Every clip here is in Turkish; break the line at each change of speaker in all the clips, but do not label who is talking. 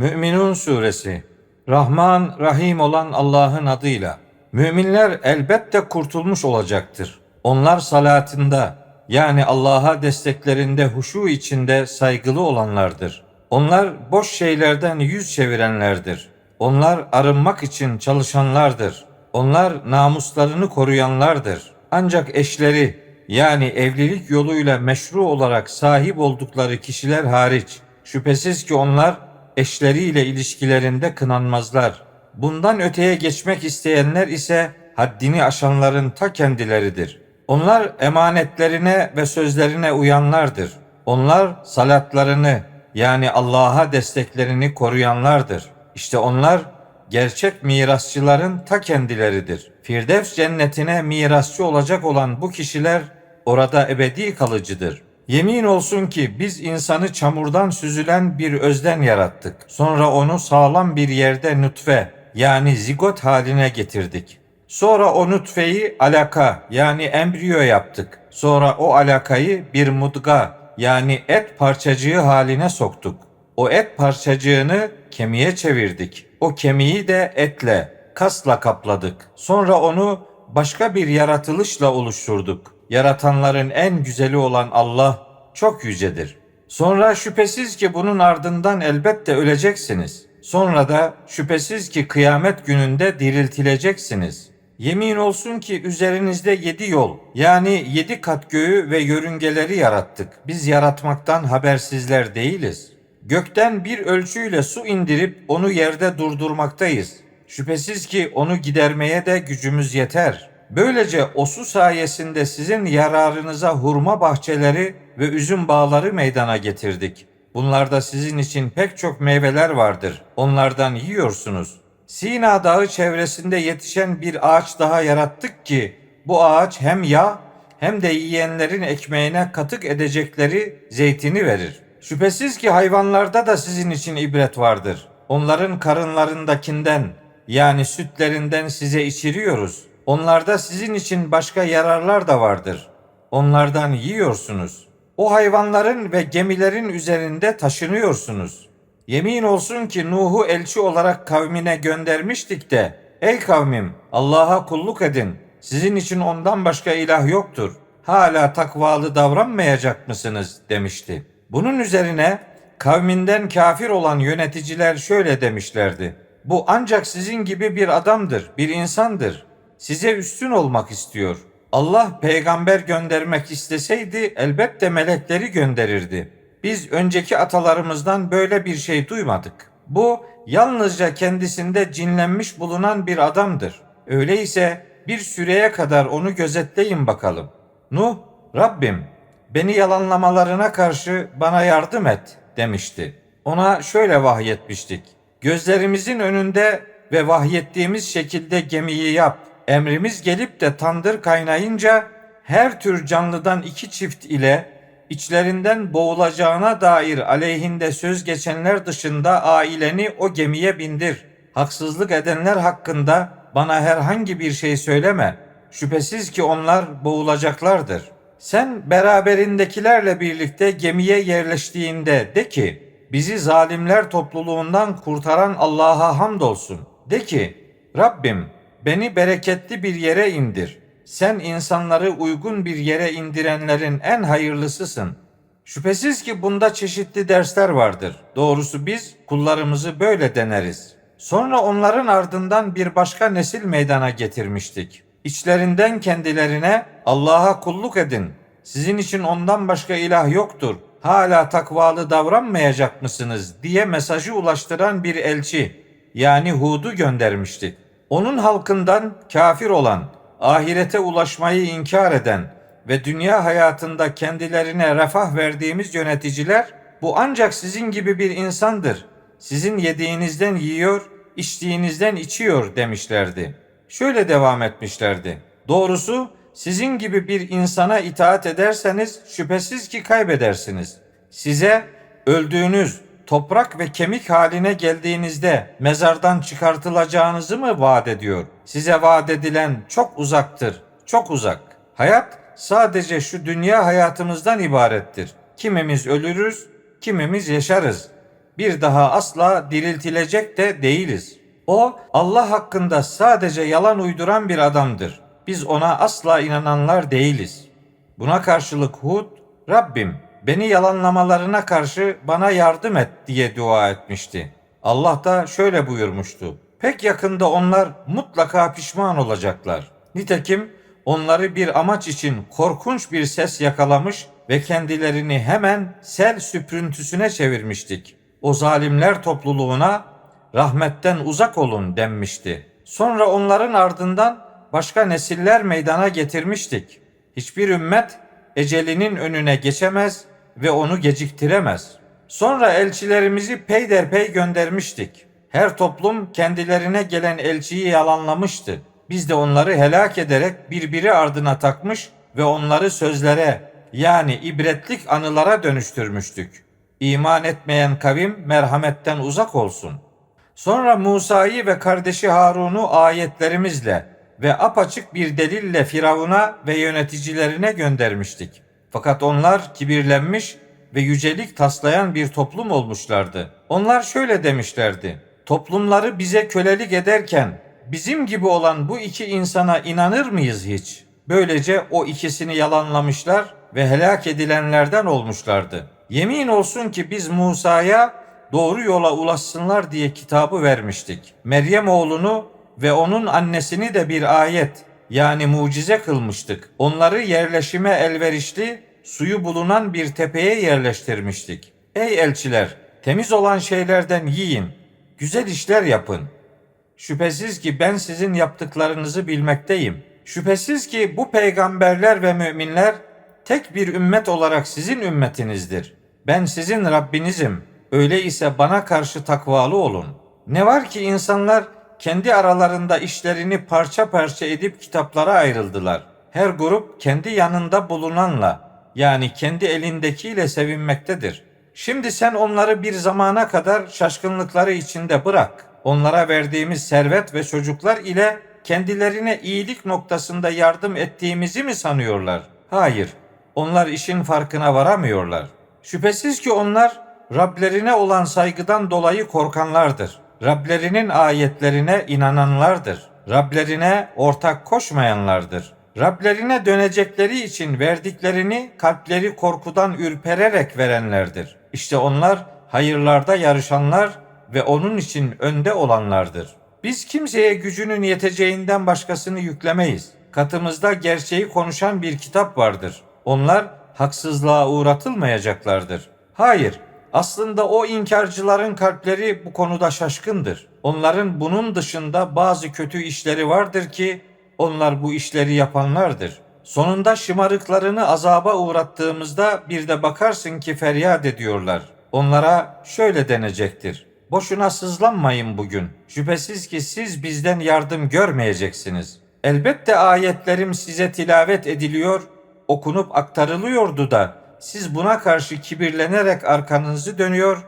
Müminun Suresi Rahman, Rahim olan Allah'ın adıyla. Müminler elbette kurtulmuş olacaktır. Onlar salatında yani Allah'a desteklerinde huşu içinde saygılı olanlardır. Onlar boş şeylerden yüz çevirenlerdir. Onlar arınmak için çalışanlardır. Onlar namuslarını koruyanlardır. Ancak eşleri yani evlilik yoluyla meşru olarak sahip oldukları kişiler hariç şüphesiz ki onlar eşleriyle ilişkilerinde kınanmazlar. Bundan öteye geçmek isteyenler ise haddini aşanların ta kendileridir. Onlar emanetlerine ve sözlerine uyanlardır. Onlar salatlarını yani Allah'a desteklerini koruyanlardır. İşte onlar gerçek mirasçıların ta kendileridir. Firdevs cennetine mirasçı olacak olan bu kişiler orada ebedi kalıcıdır. Yemin olsun ki biz insanı çamurdan süzülen bir özden yarattık. Sonra onu sağlam bir yerde nutfe yani zigot haline getirdik. Sonra o nutfeyi alaka yani embriyo yaptık. Sonra o alakayı bir mudga yani et parçacığı haline soktuk. O et parçacığını kemiğe çevirdik. O kemiği de etle, kasla kapladık. Sonra onu başka bir yaratılışla oluşturduk. Yaratanların en güzeli olan Allah çok yücedir. Sonra şüphesiz ki bunun ardından elbette öleceksiniz. Sonra da şüphesiz ki kıyamet gününde diriltileceksiniz. Yemin olsun ki üzerinizde yedi yol yani yedi kat göğü ve yörüngeleri yarattık. Biz yaratmaktan habersizler değiliz. Gökten bir ölçüyle su indirip onu yerde durdurmaktayız. Şüphesiz ki onu gidermeye de gücümüz yeter. Böylece o su sayesinde sizin yararınıza hurma bahçeleri ve üzüm bağları meydana getirdik. Bunlarda sizin için pek çok meyveler vardır. Onlardan yiyorsunuz. Sina Dağı çevresinde yetişen bir ağaç daha yarattık ki bu ağaç hem yağ hem de yiyenlerin ekmeğine katık edecekleri zeytini verir. Şüphesiz ki hayvanlarda da sizin için ibret vardır. Onların karınlarındakinden yani sütlerinden size içiriyoruz. Onlarda sizin için başka yararlar da vardır. Onlardan yiyorsunuz. O hayvanların ve gemilerin üzerinde taşınıyorsunuz. Yemin olsun ki Nuh'u elçi olarak kavmine göndermiştik de, ey kavmim Allah'a kulluk edin. Sizin için ondan başka ilah yoktur. Hala takvalı davranmayacak mısınız demişti. Bunun üzerine kavminden kafir olan yöneticiler şöyle demişlerdi. Bu ancak sizin gibi bir adamdır, bir insandır. Size üstün olmak istiyor. Allah peygamber göndermek isteseydi elbette melekleri gönderirdi. Biz önceki atalarımızdan böyle bir şey duymadık. Bu yalnızca kendisinde cinlenmiş bulunan bir adamdır. Öyleyse bir süreye kadar onu gözetleyin bakalım. Nuh, Rabbim beni yalanlamalarına karşı bana yardım et demişti. Ona şöyle vahyetmiştik. Gözlerimizin önünde ve vahyettiğimiz şekilde gemiyi yap. Emrimiz gelip de tandır kaynayınca her tür canlıdan iki çift ile içlerinden boğulacağına dair aleyhinde söz geçenler dışında aileni o gemiye bindir. Haksızlık edenler hakkında bana herhangi bir şey söyleme. Şüphesiz ki onlar boğulacaklardır. Sen beraberindekilerle birlikte gemiye yerleştiğinde de ki, bizi zalimler topluluğundan kurtaran Allah'a hamdolsun. De ki, Rabbim beni bereketli bir yere indir. Sen insanları uygun bir yere indirenlerin en hayırlısısın. Şüphesiz ki bunda çeşitli dersler vardır. Doğrusu biz kullarımızı böyle deneriz. Sonra onların ardından bir başka nesil meydana getirmiştik. İçlerinden kendilerine Allah'a kulluk edin. Sizin için ondan başka ilah yoktur. Hala takvalı davranmayacak mısınız diye mesajı ulaştıran bir elçi yani Hud'u göndermiştik. Onun halkından kafir olan, ahirete ulaşmayı inkar eden ve dünya hayatında kendilerine refah verdiğimiz yöneticiler bu ancak sizin gibi bir insandır. Sizin yediğinizden yiyor, içtiğinizden içiyor demişlerdi. Şöyle devam etmişlerdi. Doğrusu sizin gibi bir insana itaat ederseniz şüphesiz ki kaybedersiniz. Size öldüğünüz, toprak ve kemik haline geldiğinizde mezardan çıkartılacağınızı mı vaat ediyor? Size vaat edilen çok uzaktır, çok uzak. Hayat sadece şu dünya hayatımızdan ibarettir. Kimimiz ölürüz, kimimiz yaşarız. bir daha asla diriltilecek de değiliz. O Allah hakkında sadece yalan uyduran bir adamdır. Biz ona asla inananlar değiliz. Buna karşılık Hud, Rabbim beni yalanlamalarına karşı bana yardım et diye dua etmişti. Allah da şöyle buyurmuştu. Pek yakında onlar mutlaka pişman olacaklar. Nitekim onları bir amaç için korkunç bir ses yakalamış ve kendilerini hemen sel süprüntüsüne çevirmiştik. O zalimler topluluğuna rahmetten uzak olun denmişti. Sonra onların ardından başka nesiller meydana getirmiştik. Hiçbir ümmet ecelinin önüne geçemez ve onu geciktiremez. Sonra elçilerimizi peyderpey göndermiştik. Her toplum kendilerine gelen elçiyi yalanlamıştı. Biz de onları helak ederek birbiri ardına takmış ve onları sözlere yani ibretlik anılara dönüştürmüştük. İman etmeyen kavim merhametten uzak olsun. Sonra Musa'yı ve kardeşi Harun'u ayetlerimizle ve apaçık bir delille Firavun'a ve yöneticilerine göndermiştik. Fakat onlar kibirlenmiş ve yücelik taslayan bir toplum olmuşlardı. Onlar şöyle demişlerdi. Toplumları bize kölelik ederken bizim gibi olan bu iki insana inanır mıyız hiç? Böylece o ikisini yalanlamışlar ve helak edilenlerden olmuşlardı. Yemin olsun ki biz Musa'ya doğru yola ulaşsınlar diye kitabı vermiştik. Meryem oğlunu ve onun annesini de bir ayet yani mucize kılmıştık. Onları yerleşime elverişli, suyu bulunan bir tepeye yerleştirmiştik. Ey elçiler, temiz olan şeylerden yiyin, güzel işler yapın. Şüphesiz ki ben sizin yaptıklarınızı bilmekteyim. Şüphesiz ki bu peygamberler ve müminler tek bir ümmet olarak sizin ümmetinizdir. Ben sizin Rabbinizim. Öyleyse bana karşı takvalı olun. Ne var ki insanlar kendi aralarında işlerini parça parça edip kitaplara ayrıldılar. Her grup kendi yanında bulunanla yani kendi elindekiyle sevinmektedir. Şimdi sen onları bir zamana kadar şaşkınlıkları içinde bırak. Onlara verdiğimiz servet ve çocuklar ile kendilerine iyilik noktasında yardım ettiğimizi mi sanıyorlar? Hayır. Onlar işin farkına varamıyorlar. Şüphesiz ki onlar Rablerine olan saygıdan dolayı korkanlardır. Rablerinin ayetlerine inananlardır. Rablerine ortak koşmayanlardır. Rablerine dönecekleri için verdiklerini kalpleri korkudan ürpererek verenlerdir. İşte onlar hayırlarda yarışanlar ve onun için önde olanlardır. Biz kimseye gücünün yeteceğinden başkasını yüklemeyiz. Katımızda gerçeği konuşan bir kitap vardır. Onlar haksızlığa uğratılmayacaklardır. Hayır, aslında o inkarcıların kalpleri bu konuda şaşkındır. Onların bunun dışında bazı kötü işleri vardır ki onlar bu işleri yapanlardır. Sonunda şımarıklarını azaba uğrattığımızda bir de bakarsın ki feryat ediyorlar. Onlara şöyle denecektir. Boşuna sızlanmayın bugün. Şüphesiz ki siz bizden yardım görmeyeceksiniz. Elbette ayetlerim size tilavet ediliyor, okunup aktarılıyordu da siz buna karşı kibirlenerek arkanızı dönüyor,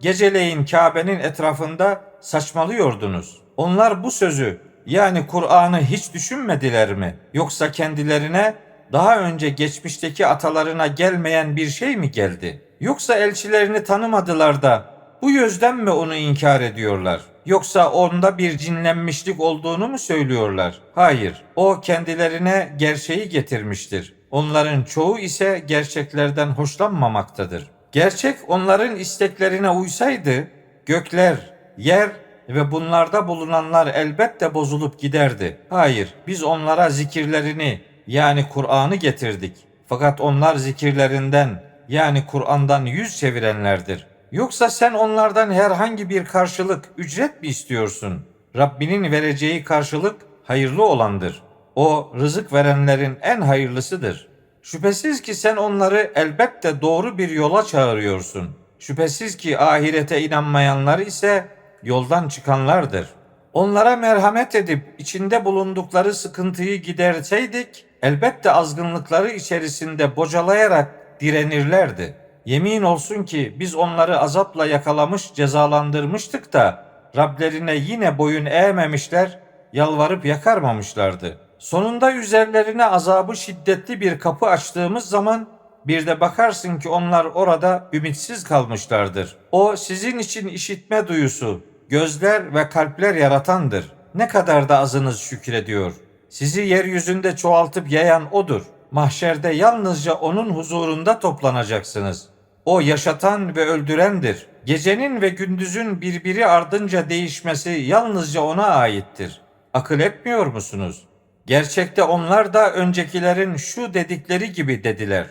geceleyin Kabe'nin etrafında saçmalıyordunuz. Onlar bu sözü yani Kur'an'ı hiç düşünmediler mi? Yoksa kendilerine daha önce geçmişteki atalarına gelmeyen bir şey mi geldi? Yoksa elçilerini tanımadılar da bu yüzden mi onu inkar ediyorlar? Yoksa onda bir cinlenmişlik olduğunu mu söylüyorlar? Hayır, o kendilerine gerçeği getirmiştir. Onların çoğu ise gerçeklerden hoşlanmamaktadır. Gerçek onların isteklerine uysaydı gökler, yer ve bunlarda bulunanlar elbette bozulup giderdi. Hayır, biz onlara zikirlerini yani Kur'an'ı getirdik. Fakat onlar zikirlerinden yani Kur'an'dan yüz çevirenlerdir. Yoksa sen onlardan herhangi bir karşılık, ücret mi istiyorsun? Rabbinin vereceği karşılık hayırlı olandır. O rızık verenlerin en hayırlısıdır. Şüphesiz ki sen onları elbette doğru bir yola çağırıyorsun. Şüphesiz ki ahirete inanmayanlar ise yoldan çıkanlardır. Onlara merhamet edip içinde bulundukları sıkıntıyı giderseydik elbette azgınlıkları içerisinde bocalayarak direnirlerdi. Yemin olsun ki biz onları azapla yakalamış cezalandırmıştık da Rablerine yine boyun eğmemişler, yalvarıp yakarmamışlardı. Sonunda üzerlerine azabı şiddetli bir kapı açtığımız zaman Bir de bakarsın ki onlar orada ümitsiz kalmışlardır. O sizin için işitme duyusu, gözler ve kalpler yaratandır. Ne kadar da azınız şükrediyor. Sizi yeryüzünde çoğaltıp yayan odur. Mahşerde yalnızca onun huzurunda toplanacaksınız. O yaşatan ve öldürendir. Gecenin ve gündüzün birbiri ardınca değişmesi yalnızca ona aittir. Akıl etmiyor musunuz? Gerçekte onlar da öncekilerin şu dedikleri gibi dediler.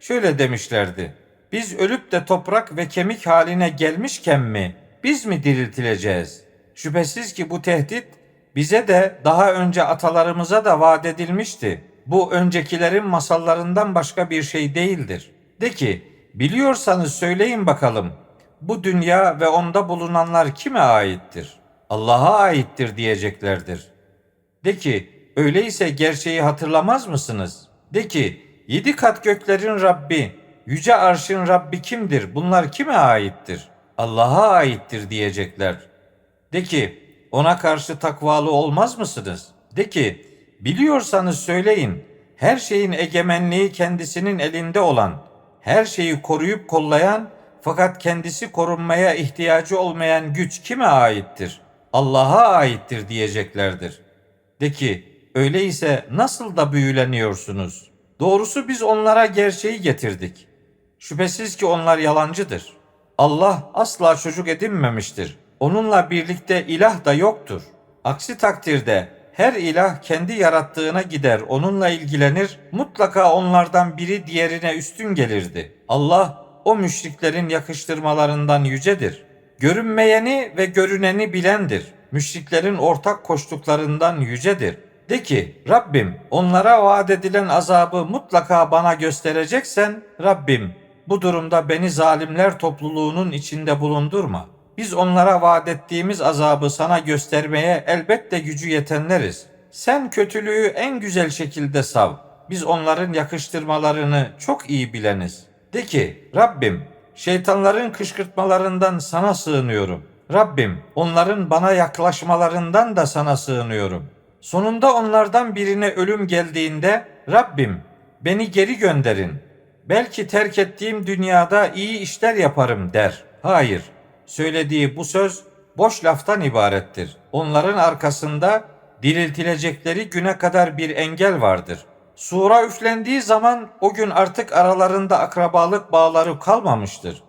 Şöyle demişlerdi. Biz ölüp de toprak ve kemik haline gelmişken mi biz mi diriltileceğiz? Şüphesiz ki bu tehdit bize de daha önce atalarımıza da vaat edilmişti. Bu öncekilerin masallarından başka bir şey değildir. De ki, biliyorsanız söyleyin bakalım. Bu dünya ve onda bulunanlar kime aittir? Allah'a aittir diyeceklerdir. De ki, öyleyse gerçeği hatırlamaz mısınız? De ki, yedi kat göklerin Rabbi, yüce arşın Rabbi kimdir? Bunlar kime aittir? Allah'a aittir diyecekler. De ki, ona karşı takvalı olmaz mısınız? De ki, biliyorsanız söyleyin, her şeyin egemenliği kendisinin elinde olan, her şeyi koruyup kollayan fakat kendisi korunmaya ihtiyacı olmayan güç kime aittir? Allah'a aittir diyeceklerdir. De ki, öyleyse nasıl da büyüleniyorsunuz? Doğrusu biz onlara gerçeği getirdik. Şüphesiz ki onlar yalancıdır. Allah asla çocuk edinmemiştir. Onunla birlikte ilah da yoktur. Aksi takdirde her ilah kendi yarattığına gider, onunla ilgilenir, mutlaka onlardan biri diğerine üstün gelirdi. Allah o müşriklerin yakıştırmalarından yücedir. Görünmeyeni ve görüneni bilendir. Müşriklerin ortak koştuklarından yücedir. De ki Rabbim onlara vaat edilen azabı mutlaka bana göstereceksen Rabbim bu durumda beni zalimler topluluğunun içinde bulundurma. Biz onlara vaat ettiğimiz azabı sana göstermeye elbette gücü yetenleriz. Sen kötülüğü en güzel şekilde sav. Biz onların yakıştırmalarını çok iyi bileniz. De ki Rabbim şeytanların kışkırtmalarından sana sığınıyorum. Rabbim onların bana yaklaşmalarından da sana sığınıyorum. Sonunda onlardan birine ölüm geldiğinde Rabbim beni geri gönderin. Belki terk ettiğim dünyada iyi işler yaparım der. Hayır, söylediği bu söz boş laftan ibarettir. Onların arkasında diriltilecekleri güne kadar bir engel vardır. Sura üflendiği zaman o gün artık aralarında akrabalık bağları kalmamıştır.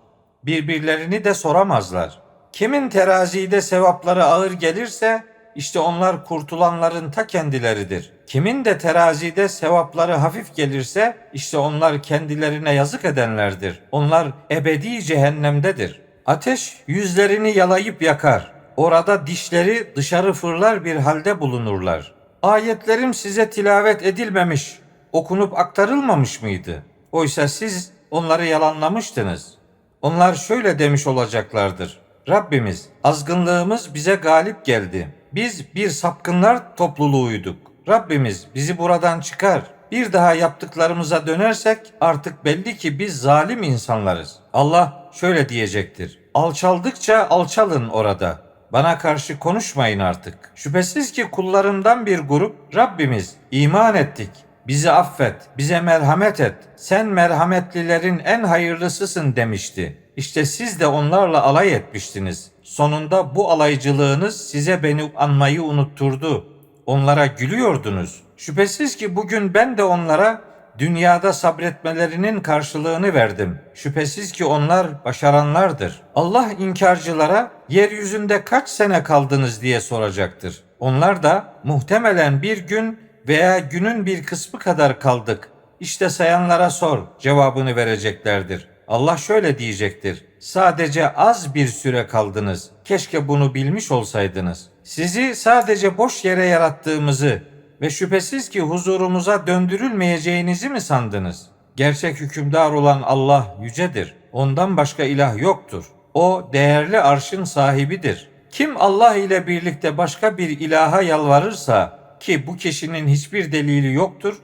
Birbirlerini de soramazlar. Kimin terazide sevapları ağır gelirse işte onlar kurtulanların ta kendileridir. Kimin de terazide sevapları hafif gelirse işte onlar kendilerine yazık edenlerdir. Onlar ebedi cehennemdedir. Ateş yüzlerini yalayıp yakar. Orada dişleri dışarı fırlar bir halde bulunurlar. Ayetlerim size tilavet edilmemiş, okunup aktarılmamış mıydı? Oysa siz onları yalanlamıştınız. Onlar şöyle demiş olacaklardır. Rabbimiz azgınlığımız bize galip geldi. Biz bir sapkınlar topluluğuyduk. Rabbimiz bizi buradan çıkar. Bir daha yaptıklarımıza dönersek artık belli ki biz zalim insanlarız. Allah şöyle diyecektir. Alçaldıkça alçalın orada. Bana karşı konuşmayın artık. Şüphesiz ki kullarımdan bir grup Rabbimiz iman ettik. Bizi affet, bize merhamet et. Sen merhametlilerin en hayırlısısın demişti. İşte siz de onlarla alay etmiştiniz. Sonunda bu alaycılığınız size beni anmayı unutturdu. Onlara gülüyordunuz. Şüphesiz ki bugün ben de onlara dünyada sabretmelerinin karşılığını verdim. Şüphesiz ki onlar başaranlardır. Allah inkarcılara yeryüzünde kaç sene kaldınız diye soracaktır. Onlar da muhtemelen bir gün veya günün bir kısmı kadar kaldık. İşte sayanlara sor cevabını vereceklerdir. Allah şöyle diyecektir. Sadece az bir süre kaldınız. Keşke bunu bilmiş olsaydınız. Sizi sadece boş yere yarattığımızı ve şüphesiz ki huzurumuza döndürülmeyeceğinizi mi sandınız? Gerçek hükümdar olan Allah yücedir. Ondan başka ilah yoktur. O değerli arşın sahibidir. Kim Allah ile birlikte başka bir ilaha yalvarırsa ki bu kişinin hiçbir delili yoktur,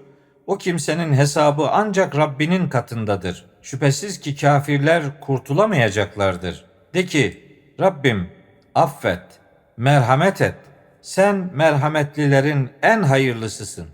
o kimsenin hesabı ancak Rabbinin katındadır. Şüphesiz ki kafirler kurtulamayacaklardır. De ki, Rabbim affet, merhamet et. Sen merhametlilerin en hayırlısısın.